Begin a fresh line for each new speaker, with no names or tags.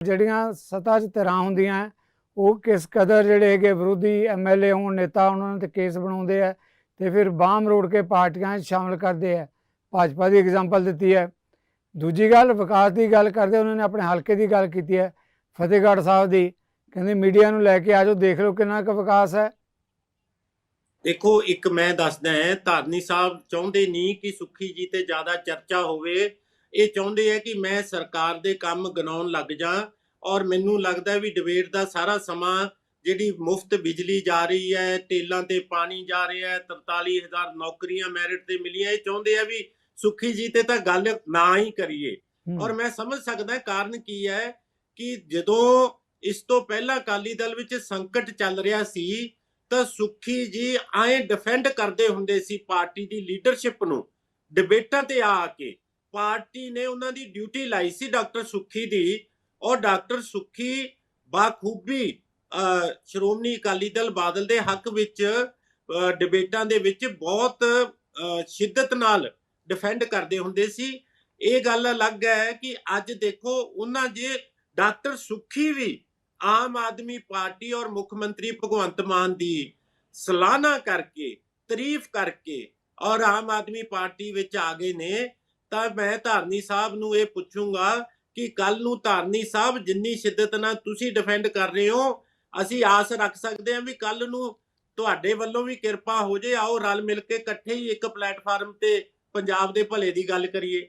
ਜਿਹੜੀਆਂ ਸੱਤਾ 'ਚ ਧਿਰਾਂ ਹੁੰਦੀਆਂ ਉਹ ਕਿਸ ਕਦਰ ਜਿਹੜੇ ਹੈਗੇ ਵਿਰੋਧੀ ਐਮਐਲਏ ਹੋਣ, ਨੇਤਾ ਉਹਨਾਂ ਤੇ ਕੇਸ ਬਣਾਉਂਦੇ ਆ ਤੇ ਫਿਰ ਬਾਹਮ ਰੋੜ ਕੇ ਪਾਰਟੀਆਂ 'ਚ ਸ਼ਾਮਲ ਕਰਦੇ ਆ ਭਾਜਪਾ ਦੀ ਐਗਜ਼ਾਮਪਲ ਦਿੱਤੀ ਹੈ ਦੂਜੀ ਗੱਲ, ਵਿਕਾਸ ਦੀ ਗੱਲ ਕਰਦੇ, ਉਹਨਾਂ ਨੇ ਆਪਣੇ ਹਲਕੇ ਦੀ ਗੱਲ ਕੀਤੀ ਹੈ ਫਤਿਹਗੜ੍ਹ ਸਾਹਿਬ ਦੀ। ਕਹਿੰਦੇ ਮੀਡੀਆ ਨੂੰ ਲੈ ਕੇ ਆਜੋ ਦੇਖ ਲਓ ਕਿੰਨਾ ਕੁ ਵਿਕਾਸ ਹੈ
ਦੇਖੋ, ਇੱਕ ਮੈਂ ਦੱਸਦਾ ਹਾਂ ਧਾਰਨੀ ਸਾਹਿਬ ਚਾਹੁੰਦੇ ਨਹੀਂ ਕਿ ਸੁੱਖੀ ਜੀ ਤੇ ਜ਼ਿਆਦਾ ਚਰਚਾ ਹੋਵੇ। ਇਹ ਚਾਹੁੰਦੇ ਆ ਕਿ ਮੈਂ ਸਰਕਾਰ ਦੇ ਕੰਮ ਗਨਾਉਣ ਲੱਗ ਜਾ ਔਰ ਮੈਨੂੰ ਲੱਗਦਾ ਵੀ ਡਿਬੇਟ ਦਾ ਸਾਰਾ ਸਮਾਂ ਜਿਹੜੀ ਮੁਫਤ ਬਿਜਲੀ ਜਾ ਰਹੀ ਹੈ ਟੇਲਾਂ ਤੇ ਪਾਣੀ ਜਾ ਰਿਹਾ ਹੈ 43000 ਨੌਕਰੀਆਂ ਮੈਰਿਟ ਤੇ ਮਿਲੀਆਂ ਇਹ ਚਾਹੁੰਦੇ ਆ ਵੀ ਸੁੱਖੀ ਜੀ ਤੇ ਤਾਂ ਗੱਲ ਨਾ ਹੀ ਕਰੀਏ। ਔਰ ਮੈਂ ਸਮਝ ਸਕਦਾ ਕਾਰਨ ਕੀ ਹੈ ਕਿ ਜਦੋਂ ਇਸ ਤੋਂ ਪਹਿਲਾਂ ਅਕਾਲੀ ਦਲ ਵਿੱਚ ਸੰਕਟ ਚੱਲ ਰਿਹਾ ਸੀ ਤਾਂ ਸੁੱਖੀ ਜੀ ਆਏ ਡਿਫੈਂਡ ਕਰਦੇ ਹੁੰਦੇ ਸੀ ਪਾਰਟੀ ਦੀ ਲੀਡਰਸ਼ਿਪ ਨੂੰ ਡਿਬੇਟਾਂ ਤੇ ਆ ਕੇ ਪਾਰਟੀ ਨੇ ਉਹਨਾਂ ਦੀ ਡਿਊਟੀ ਲਾਈ ਸੀ ਡਾਕਟਰ ਸੁੱਖੀ ਦੀ ਔਰ ਡਾਕਟਰ ਸੁੱਖੀ ਬਾਖੂਬੀ ਸ਼੍ਰੋਮਣੀ ਅਕਾਲੀ ਦਲ ਬਾਦਲ ਦੇ ਹੱਕ ਵਿੱਚ ਡਿਬੇਟਾਂ ਦੇ ਵਿੱਚ ਬਹੁਤ ਸ਼ਿੱਦਤ ਨਾਲ ਡਿਫੈਂਡ ਕਰਦੇ ਹੁੰਦੇ ਸੀ। ਇਹ ਗੱਲ ਅਲੱਗ ਹੈ ਕਿ ਅੱਜ ਦੇਖੋ ਉਹਨਾਂ ਜੇ ਡਾਕਟਰ ਸੁੱਖੀ ਵੀ ਆਮ ਆਦਮੀ ਪਾਰਟੀ ਔਰ ਮੁੱਖ ਮੰਤਰੀ ਭਗਵੰਤ ਮਾਨ ਦੀ ਸਲਾਹਨਾ ਕਰਕੇ, ਤਾਰੀਫ ਕਰਕੇ ਔਰ ਆਮ ਆਦਮੀ ਪਾਰਟੀ ਵਿੱਚ ਆ ਗਏ ਨੇ ਤਾਂ ਮੈਂ ਧਾਰਨੀ ਸਾਹਿਬ ਨੂੰ ਇਹ ਪੁੱਛੂੰਗਾ ਕਿ ਕੱਲ ਨੂੰ ਧਾਰਨੀ ਸਾਹਿਬ ਜਿੰਨੀ ਸ਼ਿੱਦਤ ਨਾਲ ਤੁਸੀਂ ਡਿਫੈਂਡ ਕਰ ਰਹੇ ਹੋ, ਅਸੀਂ ਆਸ ਰੱਖ ਸਕਦੇ ਹਾਂ ਵੀ ਕੱਲ ਨੂੰ ਤੁਹਾਡੇ ਵੱਲੋਂ ਵੀ ਕਿਰਪਾ ਹੋ ਜੇ, ਆਓ ਰਲ ਮਿਲ ਕੇ ਇਕੱਠੇ ਹੀ ਇੱਕ ਪਲੇਟਫਾਰਮ ਤੇ ਪੰਜਾਬ ਦੇ ਭਲੇ ਦੀ ਗੱਲ ਕਰੀਏ।